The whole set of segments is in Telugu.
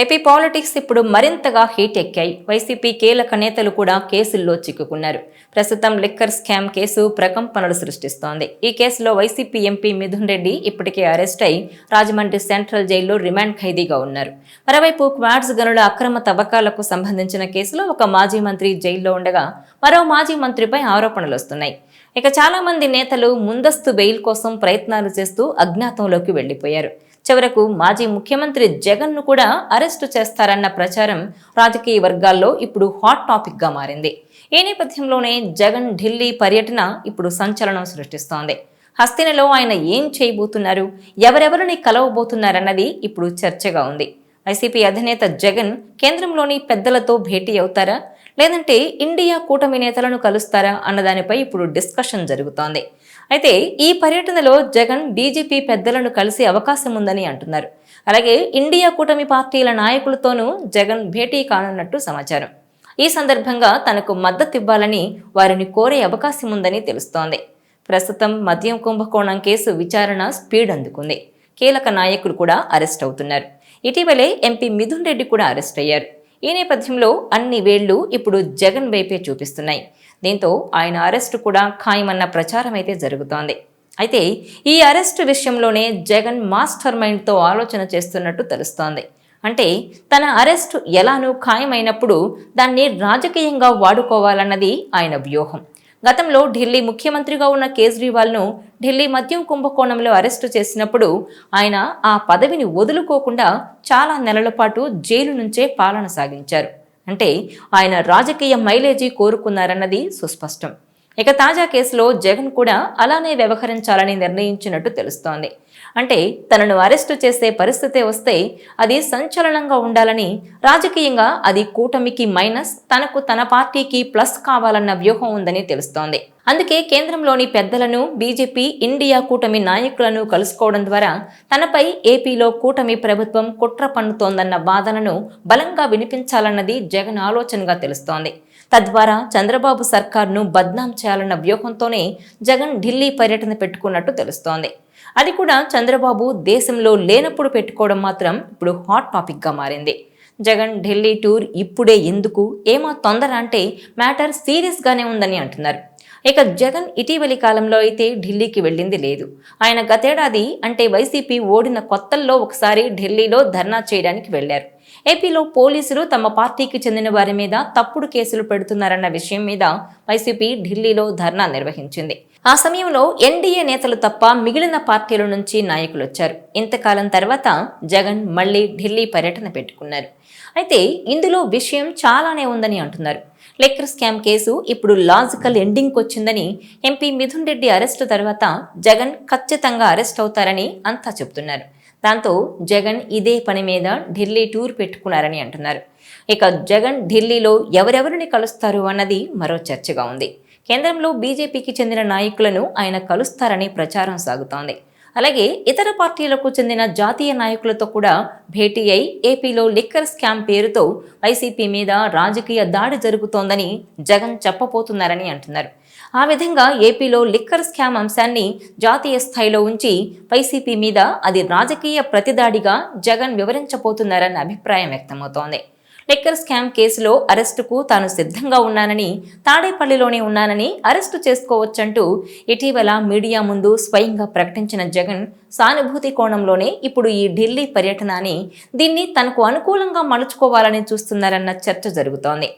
ఏపీ పాలిటిక్స్ ఇప్పుడు మరింతగా హీట్ ఎక్కాయి. వైసీపీ కీలక నేతలు కూడా కేసుల్లో చిక్కుకున్నారు. ప్రస్తుతం లిక్కర్ స్కామ్ కేసు ప్రకంపనలు సృష్టిస్తోంది. ఈ కేసులో వైసీపీ ఎంపీ మిథున్ రెడ్డి ఇప్పటికే అరెస్ట్ అయి రాజమండ్రి సెంట్రల్ జైల్లో రిమాండ్ ఖైదీగా ఉన్నారు. మరోవైపు క్వాడ్స్ గనుల అక్రమ తవ్వకాలకు సంబంధించిన కేసులో ఒక మాజీ మంత్రి జైల్లో ఉండగా మరో మాజీ మంత్రిపై ఆరోపణలు వస్తున్నాయి. ఇక చాలామంది నేతలు ముందస్తు బెయిల్ కోసం ప్రయత్నాలు చేస్తూ అజ్ఞాతంలోకి వెళ్ళిపోయారు చివరకు మాజీ ముఖ్యమంత్రి జగన్ను కూడా అరెస్టు చేస్తారన్న ప్రచారం రాజకీయ వర్గాల్లో ఇప్పుడు హాట్ టాపిక్గా మారింది. ఈ నేపథ్యంలోనే జగన్ ఢిల్లీ పర్యటన ఇప్పుడు సంచలనం సృష్టిస్తోంది. హస్తినలో ఆయన ఏం చేయబోతున్నారు? ఎవరెవరిని కలవబోతున్నారన్నది ఇప్పుడు చర్చగా ఉంది. వైసీపీ అధినేత జగన్ కేంద్రంలోని పెద్దలతో భేటీ అవుతారా? లేదంటే ఇండియా కూటమి నేతలను కలుస్తారా? అన్నదానిపై ఇప్పుడు డిస్కషన్ జరుగుతోంది. అయితే ఈ పర్యటనలో జగన్ బీజేపీ పెద్దలను కలిసే అవకాశం ఉందని అంటున్నారు. అలాగే ఇండియా కూటమి పార్టీల నాయకులతోనూ జగన్ భేటీ కానున్నట్టు సమాచారం. ఈ సందర్భంగా తనకు మద్దతు ఇవ్వాలని వారిని కోరే అవకాశం ఉందని తెలుస్తోంది. ప్రస్తుతం మద్యం కుంభకోణం కేసు విచారణ స్పీడ్ అందుకుంది. కీలక నాయకులు కూడా అరెస్ట్ అవుతున్నారు. ఇటీవలే ఎంపీ మిథున్ రెడ్డి కూడా అరెస్ట్ అయ్యారు. ఈ నేపథ్యంలో అన్ని వేళ్ళు ఇప్పుడు జగన్ వైపే చూపిస్తున్నాయి. దీంతో ఆయన అరెస్టు కూడా ఖాయమన్న ప్రచారం అయితే జరుగుతోంది. అయితే ఈ అరెస్టు విషయంలోనే జగన్ మాస్టర్ మైండ్తో ఆలోచన చేస్తున్నట్టు తెలుస్తోంది. అంటే తన అరెస్టు ఎలానూ ఖాయమైనప్పుడు దాన్ని రాజకీయంగా వాడుకోవాలన్నది ఆయన వ్యూహం. గతంలో ఢిల్లీ ముఖ్యమంత్రిగా ఉన్న కేజ్రీవాల్ను ఢిల్లీ మద్యం కుంభకోణంలో అరెస్టు చేసినప్పుడు ఆయన ఆ పదవిని వదులుకోకుండా చాలా నెలల పాటు జైలు నుంచే పాలన సాగించారు. అంటే ఆయన రాజకీయ మైలేజీ కోరుకున్నారన్నది సుస్పష్టం. ఇక తాజా కేసులో జగన్ కూడా అలానే వ్యవహరించాలని నిర్ణయించినట్టు తెలుస్తోంది. అంటే తనను అరెస్టు చేసే పరిస్థితి వస్తే అది సంచలనంగా ఉండాలని రాజకీయంగా అది కూటమికి మైనస్ తనకు తన పార్టీకి ప్లస్ కావాలన్న వ్యూహం ఉందని తెలుస్తోంది. అందుకే కేంద్రంలోని పెద్దలను బీజేపీ ఇండియా కూటమి నాయకులను కలుసుకోవడం ద్వారా తనపై ఏపీలో కూటమి ప్రభుత్వం కుట్ర పన్నుతోందన్న వాదనను బలంగా వినిపించాలన్నది జగన్ ఆలోచనగా తెలుస్తోంది. తద్వారా చంద్రబాబు సర్కార్ను బద్నాం చేయాలన్న వ్యూహంతోనే జగన్ ఢిల్లీ పర్యటన పెట్టుకున్నట్టు తెలుస్తోంది. అది కూడా చంద్రబాబు దేశంలో లేనప్పుడు పెట్టుకోవడం మాత్రం ఇప్పుడు హాట్ టాపిక్గా మారింది. జగన్ ఢిల్లీ టూర్ ఇప్పుడే ఎందుకు? ఏమా తొందర అంటే మ్యాటర్ సీరియస్గానే ఉందని అంటున్నారు. ఇక జగన్ ఇటీవలి కాలంలో అయితే ఢిల్లీకి వెళ్ళింది లేదు. ఆయన గతేడాది అంటే వైసీపీ ఓడిన కొత్తల్లో ఒకసారి ఢిల్లీలో ధర్నా చేయడానికి వెళ్ళారు ఏపీలో పోలీసులు తమ పార్టీకి చెందిన వారి మీద తప్పుడు కేసులు పెడుతున్నారన్న విషయం మీద వైసీపీ ఢిల్లీలో ధర్నా నిర్వహించింది. ఆ సమయంలో ఎన్డీఏ నేతలు తప్ప మిగిలిన పార్టీల నుంచి నాయకులు వచ్చారు. ఇంతకాలం తర్వాత జగన్ మళ్ళీ ఢిల్లీ పర్యటన పెట్టుకున్నారు. అయితే ఇందులో విషయం చాలానే ఉందని అంటున్నారు. లెక్కర్ స్కామ్ కేసు ఇప్పుడు లాజికల్ ఎండింగ్కి వచ్చిందని ఎంపీ మిథున్ రెడ్డి అరెస్టు తర్వాత జగన్ ఖచ్చితంగా అరెస్ట్ అవుతారని అంతా చెబుతున్నారు దాంతో జగన్ ఇదే పని మీద ఢిల్లీ టూర్ పెట్టుకున్నారని అంటున్నారు. ఇక జగన్ ఢిల్లీలో ఎవరెవరిని కలుస్తారు అన్నది మరో చర్చగా ఉంది. కేంద్రంలో బీజేపీకి చెందిన నాయకులను ఆయన కలుస్తారని ప్రచారం సాగుతోంది. అలాగే ఇతర పార్టీలకు చెందిన జాతీయ నాయకులతో కూడా భేటీ అయి ఏపీలో లిక్కర్ స్కామ్ పేరుతో వైసీపీ మీద రాజకీయ దాడి జరుగుతోందని జగన్ చెప్పబోతున్నారని అంటున్నారు. ఆ విధంగా ఏపీలో లిక్కర్ స్కామ్ అంశాన్ని జాతీయ స్థాయిలో ఉంచి వైసీపీ మీద అది రాజకీయ ప్రతిదాడిగా జగన్ వివరించబోతున్నారన్న అభిప్రాయం వ్యక్తమవుతోంది. లిక్కర్ స్కామ్ కేసులో అరెస్టుకు తాను సిద్ధంగా ఉన్నానని తాడేపల్లిలోనే ఉన్నానని అరెస్టు చేసుకోవచ్చంటూ ఇటీవల మీడియా ముందు స్వయంగా ప్రకటించిన జగన్ సానుభూతి కోణంలోనే ఇప్పుడు ఈ ఢిల్లీ పర్యటన అని దీన్ని తనకు అనుకూలంగా మలుచుకోవాలని చూస్తున్నారన్న చర్చ జరుగుతోంది.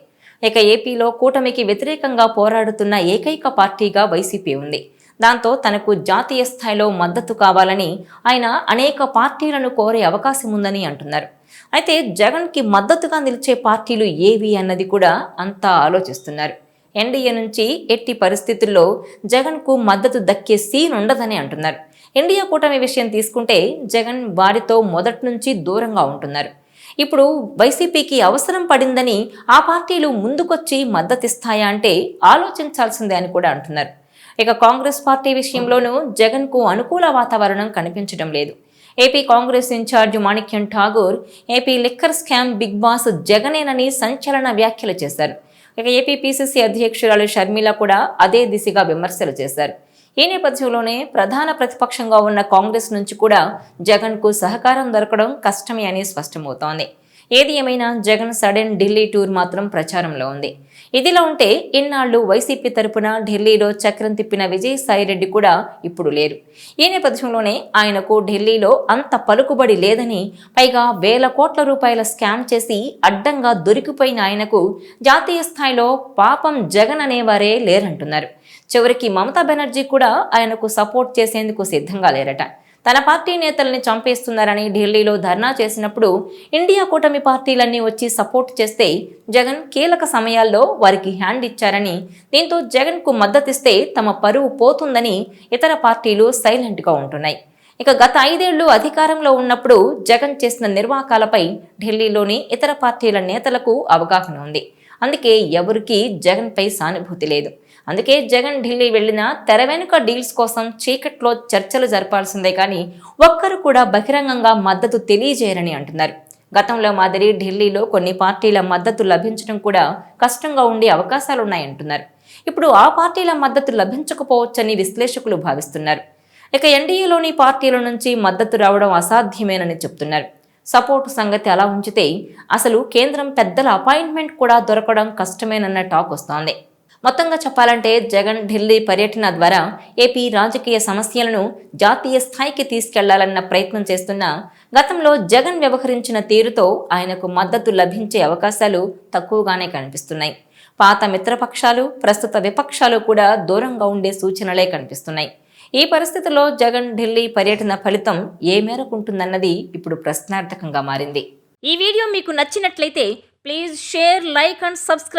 ఇక ఏపీలో కూటమికి వ్యతిరేకంగా పోరాడుతున్న ఏకైక పార్టీగా వైసీపీ ఉంది. దాంతో తనకు జాతీయ స్థాయిలో మద్దతు కావాలని ఆయన అనేక పార్టీలను కోరే అవకాశం ఉందని అంటున్నారు. అయితే జగన్కి మద్దతుగా నిలిచే పార్టీలు ఏవి అన్నది కూడా అంతా ఆలోచిస్తున్నారు. ఎన్డీఏ నుంచి ఎట్టి పరిస్థితుల్లో జగన్కు మద్దతు దక్కే సీన్ ఉండదని అంటున్నారు. ఎన్డీఏ కూటమి విషయం తీసుకుంటే జగన్ వారితో మొదటి నుంచి దూరంగా ఉంటున్నారు. ఇప్పుడు వైసీపీకి అవసరం పడిందని ఆ పార్టీలు ముందుకొచ్చి మద్దతిస్తాయా అంటే ఆలోచించాల్సిందే అని కూడా అంటున్నారు. ఇక కాంగ్రెస్ పార్టీ విషయంలోనూ జగన్కు అనుకూల వాతావరణం కనిపించడం లేదు. AP Congress in-charge Manickam Tagore AP liquor scam big boss జగనేనని సంచలన వ్యాఖ్యలు చేశారు. ఇక ఏపీ పీసీసీ అధ్యక్షురాలు షర్మిల కూడా అదే దిశగా విమర్శలు చేశారు. ఈ నేపథ్యంలోనే ప్రధాన ప్రతిపక్షంగా ఉన్న కాంగ్రెస్ నుంచి కూడా జగన్కు సహకారం దొరకడం కష్టమే అని స్పష్టమవుతోంది. ఏది ఏమైనా జగన్ సడెన్ ఢిల్లీ టూర్ మాత్రం ప్రచారంలో ఉంది. ఇదిలా ఉంటే ఇన్నాళ్ళు వైసీపీ తరపున ఢిల్లీలో చక్రం తిప్పిన విజయసాయిరెడ్డి కూడా ఇప్పుడు లేరు. ఈ నేపథ్యంలోనే ఆయనకు ఢిల్లీలో అంత పలుకుబడి లేదని పైగా వేల కోట్ల రూపాయల స్కామ్ చేసి అడ్డంగా దొరికిపోయిన ఆయనకు జాతీయ స్థాయిలో పాపం జగన్ అనేవారే లేరంటున్నారు. చివరికి మమతా బెనర్జీ కూడా ఆయనకు సపోర్ట్ చేసేందుకు సిద్ధంగా లేరట. తన పార్టీ నేతల్ని చంపేస్తున్నారని ఢిల్లీలో ధర్నా చేసినప్పుడు ఇండియా కూటమి పార్టీలన్నీ వచ్చి సపోర్ట్ చేస్తే జగన్ కీలక సమయాల్లో వారికి హ్యాండ్ ఇచ్చారని దీంతో జగన్కు మద్దతిస్తే తమ పరువు పోతుందని ఇతర పార్టీలు సైలెంట్గా ఉంటున్నాయి. ఇక గత ఐదేళ్ళు అధికారంలో ఉన్నప్పుడు జగన్ చేసిన నిర్వాకాలపై ఢిల్లీలోని ఇతర పార్టీల నేతలకు అవగాహన ఉంది. అందుకే ఎవరికీ జగన్పై సానుభూతి లేదు. అందుకే జగన్ ఢిల్లీ వెళ్ళిన తెర వెనుక డీల్స్ కోసం చీకట్లో చర్చలు జరపాల్సిందే కానీ ఒక్కరు కూడా బహిరంగంగా మద్దతు తెలియజేయరని అంటున్నారు. గతంలో మాదిరి ఢిల్లీలో కొన్ని పార్టీల మద్దతు లభించడం కూడా కష్టంగా ఉండే అవకాశాలున్నాయంటున్నారు ఇప్పుడు ఆ పార్టీల మద్దతు లభించకపోవచ్చని విశ్లేషకులు భావిస్తున్నారు. ఇక ఎన్డీఏలోని పార్టీల నుంచి మద్దతు రావడం అసాధ్యమేనని చెప్తున్నారు. సపోర్టు సంగతి అలా ఉంచితే అసలు కేంద్రం పెద్దల అపాయింట్మెంట్ కూడా దొరకడం కష్టమేనన్న టాక్ వస్తోంది. మొత్తంగా చెప్పాలంటే జగన్ ఢిల్లీ పర్యటన ద్వారా ఏపీ రాజకీయ సమస్యలను జాతీయ స్థాయికి తీసుకెళ్ళాలన్న ప్రయత్నం చేస్తున్న గతంలో జగన్ వ్యవహరించిన తీరుతో ఆయనకు మద్దతు లభించే అవకాశాలు తక్కువగానే కనిపిస్తున్నాయి. పాత మిత్రపక్షాలు ప్రస్తుత విపక్షాలు కూడా దూరంగా ఉండే సూచనలే కనిపిస్తున్నాయి. ఈ పరిస్థితిలో జగన్ ఢిల్లీ పర్యటన ఫలితం ఏ మేరకు ఉంటుందన్నది ఇప్పుడు ప్రశ్నార్థకంగా మారింది. ఈ వీడియో మీకు నచ్చినట్లయితే please share like and subscribe